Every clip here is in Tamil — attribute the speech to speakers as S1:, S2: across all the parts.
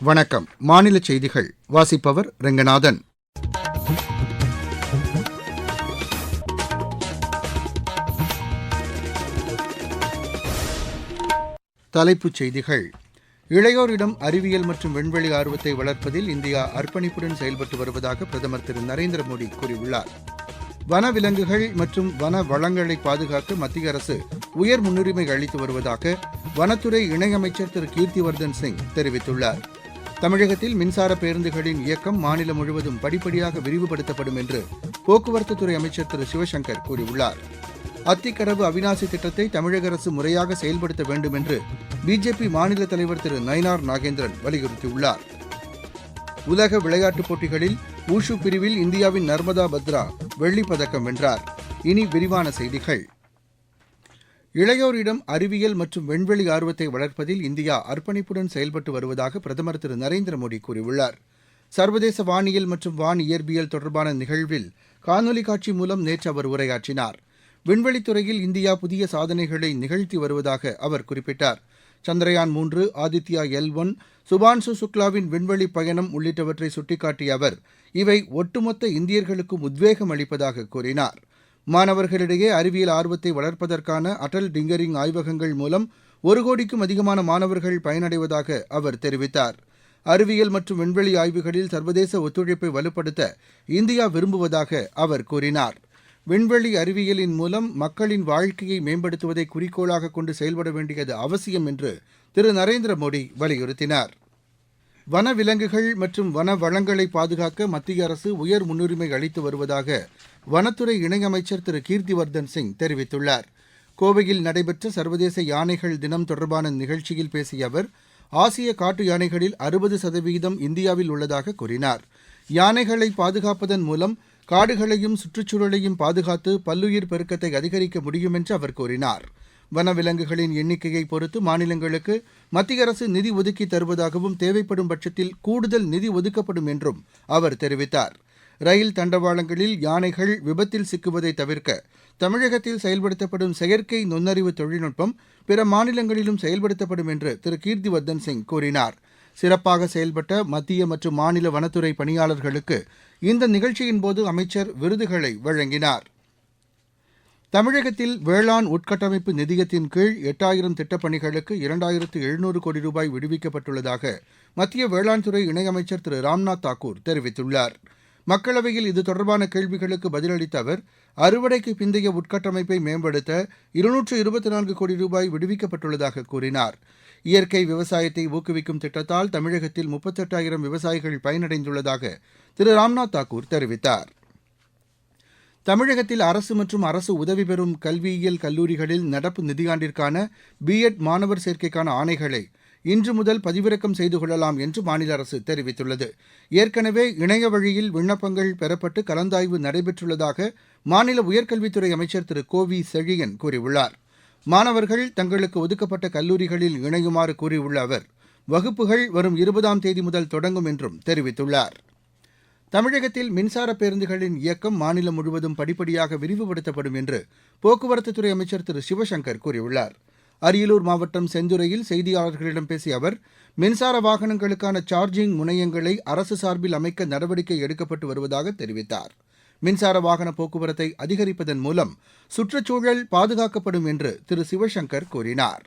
S1: வணக்கம். மாநில செய்திகள் வாசிப்பவர் ரெங்கநாதன். தலைப்புச் செய்திகள். இளையோரிடம் அறிவியல் மற்றும் விண்வெளி ஆர்வத்தை வளர்ப்பதில் இந்தியா அர்ப்பணிப்புடன் செயல்பட்டு வருவதாக பிரதமர் திரு நரேந்திர மோடி கூறியுள்ளார். வனவிலங்குகள் மற்றும் வன வளங்களை பாதுகாக்க மத்திய அரசு உயர் முன்னுரிமை அளித்து வருவதாக வனத்துறை இணையமைச்சர் திரு கீர்த்திவர்தன் சிங் தெரிவித்துள்ளார். தமிழகத்தில் மின்சார பேருந்துகளின் இயக்கம் மாநிலம் முழுவதும் படிப்படியாக விரிவுபடுத்தப்படும் என்று போக்குவரத்துத்துறை அமைச்சர் திரு சிவசங்கர் கூறியுள்ளார். அத்திக்கடவு அவினாசி திட்டத்தை தமிழக அரசு முறையாக செயல்படுத்த வேண்டும் என்று பிஜேபி மாநில தலைவர் திரு நயினார் நாகேந்திரன் வலியுறுத்தியுள்ளார். உலக விளையாட்டுப் போட்டிகளில் ஊஷு பிரிவில் இந்தியாவின் நர்மதா பத்ரா வெள்ளிப் பதக்கம் வென்றார். இனி விரிவான செய்திகள். இளையோரிடம் அறிவியல் மற்றும் விண்வெளி ஆர்வத்தை வளர்ப்பதில் இந்தியா அர்ப்பணிப்புடன் செயல்பட்டு வருவதாக பிரதமர் திரு நரேந்திர மோடி கூறியுள்ளார். சர்வதேச வானியல் மற்றும் வான் இயற்பியல் தொடர்பான நிகழ்வில் காணொலி காட்சி மூலம் நேற்று அவர் உரையாற்றினார். விண்வெளித்துறையில் இந்தியா புதிய சாதனைகளை நிகழ்த்தி வருவதாக அவர் குறிப்பிட்டார். சந்திரயான் மூன்று ஆதித்யா எல் ஒன் சுபான்சு சுக்லாவின் விண்வெளி பயணம் உள்ளிட்டவற்றை சுட்டிக்காட்டிய அவர் இவை ஒட்டுமொத்த இந்தியர்களுக்கும் உத்வேகம் அளிப்பதாக கூறினார். மாணவர்களிடையே அறிவியல் ஆர்வத்தை வளர்ப்பதற்கான அடல் டிங்கரிங் ஆய்வகங்கள் மூலம் ஒரு கோடிக்கும் அதிகமான மாணவர்கள் பயனடைவதாக அவர் தெரிவித்தார். அறிவியல் மற்றும் விண்வெளி ஆய்வுகளில் சர்வதேச ஒத்துழைப்பை வலுப்படுத்த இந்தியா விரும்புவதாக அவர் கூறினார். விண்வெளி அறிவியலின் மூலம் மக்களின் வாழ்க்கையை மேம்படுத்துவதை குறிக்கோளாக கொண்டு செயல்பட வேண்டியது அவசியம் என்று திரு நரேந்திர மோடி வலியுறுத்தினார். வனவிலங்குகள் மற்றும் வன வளங்களை பாதுகாக்க மத்திய அரசு உயர் முன்னுரிமை அளித்து வருவதாக வனத்துறை இணையமைச்சர் திரு கீர்த்திவர்தன் சிங் தெரிவித்துள்ளார். கோவையில் நடைபெற்ற சர்வதேச யானைகள் தினம் தொடர்பான நிகழ்ச்சியில் பேசிய அவர் ஆசிய காட்டு யானைகளில் அறுபது சதவீதம் இந்தியாவில் உள்ளதாக கூறினார். யானைகளை பாதுகாப்பதன் மூலம் காடுகளையும் சுற்றுச்சூழலையும் பாதுகாத்து பல்லுயிர் பெருக்கத்தை அதிகரிக்க முடியும் என்று அவர் கூறினார். வனவிலங்குகளின் எண்ணிக்கையை பொறுத்து மாநிலங்களுக்கு மத்திய அரசு நிதி ஒதுக்கி தருவதாகவும் தேவைப்படும் பட்சத்தில் கூடுதல் நிதி ஒதுக்கப்படும் என்றும் அவர் தெரிவித்தார். ரயில் தண்டவாளங்களில் யானைகள் விபத்தில் சிக்குவதை தவிர்க்க தமிழகத்தில் செயல்படுத்தப்படும் செயற்கை நுண்ணறிவு தொழில்நுட்பம் பிற மாநிலங்களிலும் செயல்படுத்தப்படும் என்று திரு. கீர்த்திவர்தன் சிங் கூறினார். சிறப்பாக செயல்பட்ட மத்திய மற்றும் மாநில வனத்துறை பணியாளர்களுக்கு இந்த நிகழ்ச்சியின் போது அமைச்சர் விருதுகளை வழங்கினார். தமிழகத்தில் வேளாண் உட்கட்டமைப்பு நிதியத்தின் கீழ் எட்டாயிரம் திட்டப்பணிகளுக்கு இரண்டாயிரத்து எழுநூறு கோடி ரூபாய் விடுவிக்கப்பட்டுள்ளதாக மத்திய வேளாண் துறை இணையமைச்சர் திரு ராம்நாத் தாக்கூர் தெரிவித்துள்ளார். மக்களவையில் இது தொடர்பான கேள்விகளுக்கு பதிலளித்த அவர் அறுவடைக்கு பிந்தைய உட்கட்டமைப்பை மேம்படுத்த இருநூற்று இருபத்தி நான்கு கோடி ரூபாய் விடுவிக்கப்பட்டுள்ளதாக கூறினார். இயற்கை விவசாயத்தை ஊக்குவிக்கும் திட்டத்தால் தமிழகத்தில் முப்பத்தெட்டாயிரம் விவசாயிகள் பயனடைந்துள்ளதாக திரு ராம்நாத் தாக்கூர் தெரிவித்தார். தமிழகத்தில் அரசு மற்றும் அரசு உதவி பெறும் கல்வியியல் கல்லூரிகளில் நடப்பு நிதியாண்டிற்கான பிஎட் மாணவர் சேர்க்கைக்கான ஆணைகளை இன்று முதல் பதிவிறக்கம் செய்து கொள்ளலாம் என்று மாநில அரசு தெரிவித்துள்ளது. ஏற்கனவே இணைய வழியில் விண்ணப்பங்கள் பெறப்பட்டு கலந்தாய்வு நடைபெற்றுள்ளதாக மாநில உயர்கல்வித்துறை அமைச்சர் திரு. கோவி செழியன் கூறியுள்ளார். மாணவர்கள் தங்களுக்கு ஒதுக்கப்பட்ட கல்லூரிகளில் இணையுமாறு கூறியுள்ள அவர் வகுப்புகள் வரும் இருபதாம் தேதி முதல் தொடங்கும் என்றும் தெரிவித்துள்ளார். தமிழகத்தில் மின்சார பேருந்துகளின் இயக்கம் மாநிலம் முழுவதும் படிப்படியாக விரிவுபடுத்தப்படும் என்று போக்குவரத்துத்துறை அமைச்சர் திரு. சிவசங்கர் கூறியுள்ளார். அரியலூர் மாவட்டம் செந்துறையில் செய்தியாளர்களிடம் பேசிய அவர் மின்சார வாகனங்களுக்கான சார்ஜிங் முனையங்களை அரசு சார்பில் அமைக்க நடவடிக்கை எடுக்கப்பட்டு வருவதாக தெரிவித்தார். மின்சார வாகன போக்குவரத்தை அதிகரிப்பதன் மூலம் சுற்றுச்சூழல் பாதுகாக்கப்படும் என்று திரு. சிவசங்கர் கூறினார்.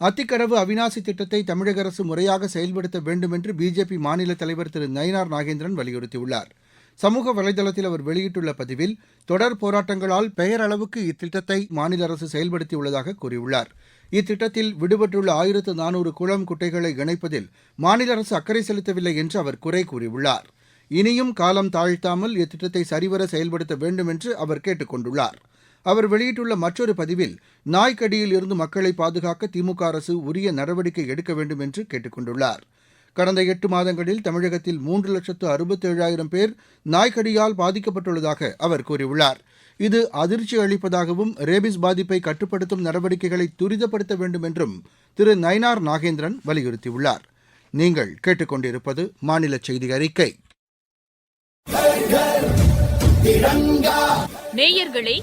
S1: அத்திக்கடவு அவினாசி திட்டத்தை தமிழக அரசு முறையாக செயல்படுத்த வேண்டும் என்று பிஜேபி மாநில தலைவர் திரு நயினார் நாகேந்திரன் வலியுறுத்தியுள்ளார். சமூக வலைதளத்தில் அவர் வெளியிட்டுள்ள பதிவில் தொடர் போராட்டங்களால் பெயரளவுக்கு இத்திட்டத்தை மாநில அரசு செயல்படுத்தியுள்ளதாக கூறியுள்ளார். இத்திட்டத்தில் விடுபட்டுள்ள ஆயிரத்து நானூறு குளம் குட்டைகளை இணைப்பதில் மாநில அரசு அக்கறை செலுத்தவில்லை என்று அவர் குறை கூறியுள்ளார். இனியும் காலம் தாழ்த்தாமல் இத்திட்டத்தை சரிவர செயல்படுத்த வேண்டும் என்று அவர் கேட்டுக் கொண்டுள்ளார். அவர் வெளியிட்டுள்ள மற்றொரு பதிவில் நாய்க்கடியில் இருந்து மக்களை பாதுகாக்க திமுக அரசு உரிய நடவடிக்கை எடுக்க வேண்டும் என்று கேட்டுக் கொண்டுள்ளார் கடந்த எட்டு மாதங்களில் தமிழகத்தில் மூன்று லட்சத்து அறுபத்தேழாயிரம் பேர் நாய்க்கடியால் பாதிக்கப்பட்டுள்ளதாக அவர் கூறியுள்ளார். இது அதிர்ச்சி அளிப்பதாகவும் ரேபிஸ் பாதிப்பை கட்டுப்படுத்தும் நடவடிக்கைகளை துரிதப்படுத்த வேண்டும் என்றும் திரு நயினார் நாகேந்திரன் வலியுறுத்தியுள்ளார். நீங்கள் கேட்டுக்கொண்டிருப்பது மாநில செய்தி அறிக்கை.
S2: நேயர்களே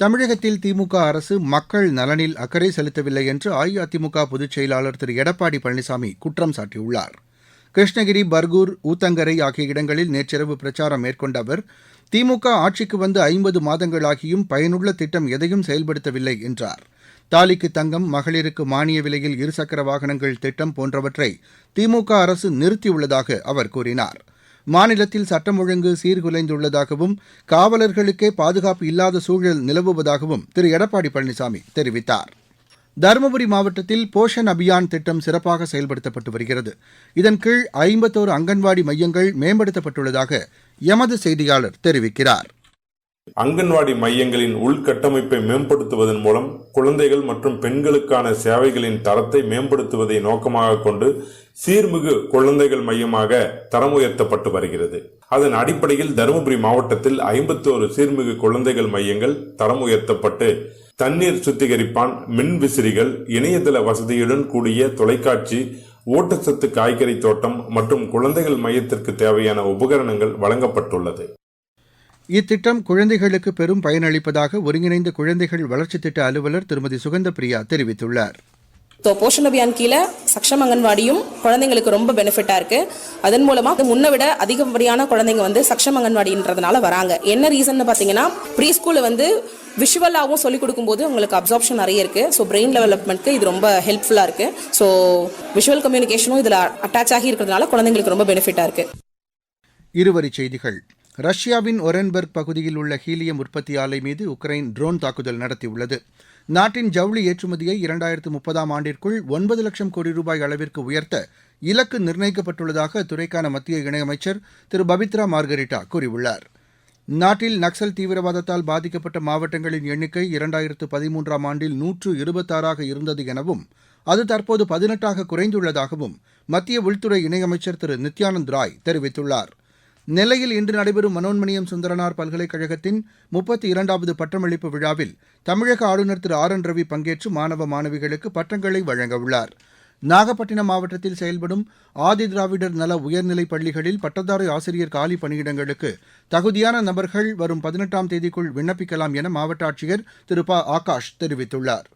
S1: தமிழகத்தில் திமுக அரசு மக்கள் நலனில் அக்கறை செலுத்தவில்லை என்று அஇஅதிமுக பொதுச் செயலாளர் திரு. எடப்பாடி பழனிசாமி குற்றம் சாட்டியுள்ளார். கிருஷ்ணகிரி பர்கூர் ஊத்தங்கரை ஆகிய இடங்களில் நேற்றிரவு பிரச்சாரம் மேற்கொண்ட அவர் திமுக ஆட்சிக்கு வந்து ஐம்பது மாதங்களாகியும் பயனுள்ள திட்டம் எதையும் செயல்படுத்தவில்லை என்றார். தாலிக்கு தங்கம் மகளிருக்கு மானிய விலையில் இருசக்கர வாகனங்கள் திட்டம் போன்றவற்றை திமுக அரசு நிறுத்தியுள்ளதாக அவர் கூறினார். மாநிலத்தில் சட்டம் ஒழுங்கு சீர்குலைந்துள்ளதாகவும் காவலர்களுக்கே பாதுகாப்பு இல்லாத சூழல் நிலவுவதாகவும் திரு. எடப்பாடி பழனிசாமி தெரிவித்தார். தருமபுரி மாவட்டத்தில் போஷன் அபியான் திட்டம் சிறப்பாக செயல்படுத்தப்பட்டு வருகிறது. இதன் கீழ் ஐம்பத்தோரு அங்கன்வாடி மையங்கள் மேம்படுத்தப்பட்டுள்ளதாக எமது செய்தியாளர் தெரிவிக்கிறார்.
S3: அங்கன்வாடி மையங்களின் உள்கட்டமைப்பை மேம்படுத்துவதன் மூலம் குழந்தைகள் மற்றும் பெண்களுக்கான சேவைகளின் தரத்தை மேம்படுத்துவதை நோக்கமாக கொண்டு சீர்மிகு குழந்தைகள் மையமாக தரம் உயர்த்தப்பட்டு வருகிறது. அதன் அடிப்படையில் தருமபுரி மாவட்டத்தில் ஐம்பத்தோரு சீர்மிகு குழந்தைகள் மையங்கள் தரம் உயர்த்தப்பட்டு தண்ணீர் சுத்திகரிப்பான் மின் விசிறிகள் இணையதள வசதியுடன் கூடிய தொலைக்காட்சி ஊட்டச்சத்து காய்கறி தோட்டம் மற்றும் குழந்தைகள் மையத்திற்கு தேவையான உபகரணங்கள் வழங்கப்பட்டுள்ளது.
S1: இத்திட்டம் குழந்தைகளுக்கு பெரும் பயனளிப்பதாக ஒருங்கிணைந்த குழந்தைகள் வளர்ச்சித் திட்ட அலுவலர் திருமதி சுகந்த பிரியா தெரிவித்துள்ளார்.
S4: ஸோ போஷன் அபியான் கீழே சக்ஷம் அங்கன்வாடியும் குழந்தைங்களுக்கு ரொம்ப பெனிஃபிட்டாக இருக்கு. அதன் மூலமா முன்ன விட அதிகப்படியான குழந்தைங்க வந்து சக்ஷம் அங்கன்வாடின்றதுனால வராங்க. என்ன ரீசன் பார்த்தீங்கன்னா ப்ரீ ஸ்கூலில் வந்து விஷுவலாகவும் சொல்லிக் கொடுக்கும்போது உங்களுக்கு அப்சார்ப்ஷன் நிறைய இருக்கு. ஸோ பிரெயின் டெவலப்மெண்ட்க்கு இது ரொம்ப ஹெல்ப்ஃபுல்லாக இருக்கு. ஸோ விஷுவல் கம்யூனிகேஷனும் இதில் அட்டாச் ஆகி இருக்கிறதுனால குழந்தைங்களுக்கு ரொம்ப பெனிஃபிட்டாக இருக்கு.
S1: இருவரிச் செய்திகள். ரஷ்யாவின் ஒரென்பர்க் பகுதியில் உள்ள ஹீலியம் உற்பத்தி ஆலை மீது உக்ரைன் ட்ரோன் தாக்குதல் நடத்தியுள்ளது. நாட்டின் ஜவுளி ஏற்றுமதியை இரண்டாயிரத்து முப்பதாம் ஆண்டிற்குள் ஒன்பது லட்சம் கோடி ரூபாய் அளவிற்கு உயர்த்த இலக்கு நிர்ணயிக்கப்பட்டுள்ளதாக அத்துறைக்கான மத்திய இணையமைச்சர் திரு பபித்ரா மார்கரிட்டா கூறியுள்ளார். நாட்டில் நக்சல் தீவிரவாதத்தால் பாதிக்கப்பட்ட மாவட்டங்களின் எண்ணிக்கை இரண்டாயிரத்து பதிமூன்றாம் ஆண்டில் நூற்று இருபத்தாறாக இருந்தது எனவும் அது தற்போது பதினெட்டாக குறைந்துள்ளதாகவும் மத்திய உள்துறை இணையமைச்சர் திரு நித்யானந்த் ராய் தெரிவித்துள்ளார். நெல்லையில் இன்று நடைபெறும் மனோன்மணியம் சுந்தரனார் பல்கலைக்கழகத்தின் முப்பத்தி இரண்டாவது பட்டமளிப்பு விழாவில் தமிழக ஆளுநர் திரு ஆர் என் ரவி பங்கேற்று மாணவ மாணவிகளுக்கு பட்டங்களை வழங்கவுள்ளார் நாகப்பட்டினம் மாவட்டத்தில் செயல்படும் ஆதி திராவிடர் நல உயர்நிலைப் பள்ளிகளில் பட்டதாரி ஆசிரியர் காலி பணியிடங்களுக்கு தகுதியான நபர்கள் வரும் பதினெட்டாம் தேதிக்குள் விண்ணப்பிக்கலாம் என மாவட்ட ஆட்சியர் திரு ப. ஆகாஷ் தெரிவித்துள்ளார்.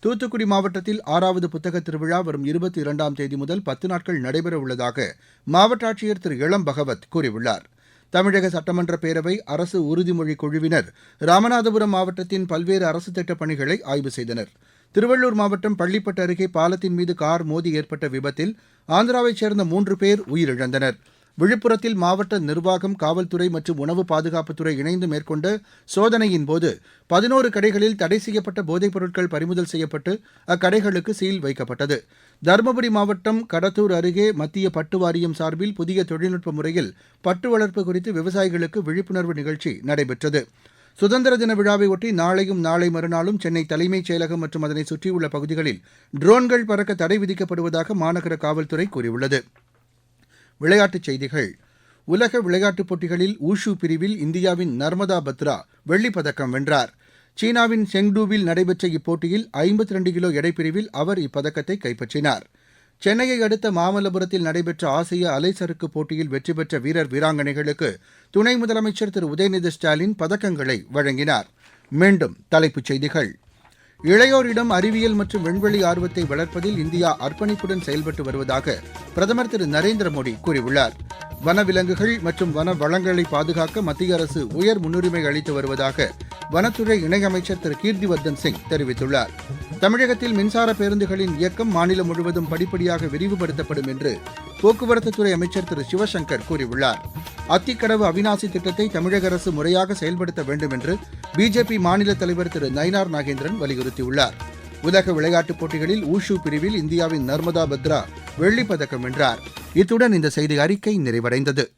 S1: தூத்துக்குடி மாவட்டத்தில் ஆறாவது புத்தக திருவிழா வரும் இருபத்தி இரண்டாம் தேதி முதல் பத்து நாட்கள் நடைபெற உள்ளதாக மாவட்ட ஆட்சியர் திரு இளம் பகவத் கூறியுள்ளார். தமிழக சட்டமன்ற பேரவை அரசு உறுதிமொழி குழுவினர் ராமநாதபுரம் மாவட்டத்தின் பல்வேறு அரசு திட்டப் பணிகளை ஆய்வு செய்தனர். திருவள்ளூர் மாவட்டம் பள்ளிப்பட்டு அருகே பாலத்தின் மீது கார் மோதி ஏற்பட்ட விபத்தில் ஆந்திராவைச் சேர்ந்த மூன்று பேர் உயிரிழந்தனர். விழுப்புரத்தில் மாவட்ட நிர்வாகம் காவல்துறை மற்றும் உணவு பாதுகாப்புத்துறை இணைந்து மேற்கொண்ட சோதனையின் போது பதினோரு கடைகளில் தடை செய்யப்பட்ட போதைப் பொருட்கள் பறிமுதல் செய்யப்பட்டு அக்கடைகளுக்கு சீல் வைக்கப்பட்டது. தருமபுரி மாவட்டம் கடத்தூர் அருகே மத்திய பட்டு வாரியம் சார்பில் புதிய தொழில்நுட்ப முறையில் பட்டு வளர்ப்பு குறித்து விவசாயிகளுக்கு விழிப்புணர்வு நிகழ்ச்சி நடைபெற்றது. சுதந்திர தின விழாவை ஒட்டி நாளையும் நாளை மறுநாளும் சென்னை தலைமைச் செயலகம் மற்றும் அதனை சுற்றியுள்ள பகுதிகளில் ட்ரோன்கள் பறக்க தடை விதிக்கப்படுவதாக மாநகர காவல்துறை கூறியுள்ளது. விளையாட்டுச் செய்திகள். உலக விளையாட்டுப் போட்டிகளில் ஊஷு பிரிவில் இந்தியாவின் நர்மதா பத்ரா வெள்ளிப் பதக்கம் வென்றார். சீனாவின் செங்டூவில் நடைபெற்ற இப்போட்டியில் ஐம்பத்தி ரெண்டு கிலோ எடைப்பிரிவில் அவர் இப்பதக்கத்தை கைப்பற்றினார். சென்னையை அடுத்த மாமல்லபுரத்தில் நடைபெற்ற ஆசிய அலைசறுக்கு போட்டியில் வெற்றி பெற்ற வீரர் வீராங்கனைகளுக்கு துணை முதலமைச்சர் திரு. உதயநிதி ஸ்டாலின் பதக்கங்களை வழங்கினார். மீண்டும் தலைப்புச் செய்திகள். இளையோரிடம் அறிவியல் மற்றும் விண்வெளி ஆர்வத்தை வளர்ப்பதில் இந்தியா அர்ப்பணிப்புடன் செயல்பட்டு வருவதாக பிரதமர் திரு நரேந்திர மோடி கூறியுள்ளார். வனவிலங்குகள் மற்றும் வன வளங்களை பாதுகாக்க மத்திய அரசு உயர் முன்னுரிமை அளித்து வருவதாக வனத்துறை இணையமைச்சர் திரு கீர்த்திவர்தன் சிங் தெரிவித்துள்ளார். தமிழகத்தில் மின்சார பேருந்துகளின் இயக்கம் மாநிலம் முழுவதும் படிப்படியாக விரிவுபடுத்தப்படும் என்று போக்குவரத்துத்துறை அமைச்சர் திரு சிவசங்கர் கூறியுள்ளார். அத்திக்கடவு அவினாசி திட்டத்தை தமிழக அரசு முறையாக செயல்படுத்த வேண்டும் என்று பிஜேபி மாநில தலைவர் திரு நயினார் நாகேந்திரன் வலியுறுத்தியுள்ளார். உலக விளையாட்டுப் போட்டிகளில் ஊஷு பிரிவில் இந்தியாவின் நர்மதா பத்ரா வெள்ளிப் பதக்கம் வென்றார். இத்துடன் இந்த செய்தி அறிக்கை நிறைவடைந்தது.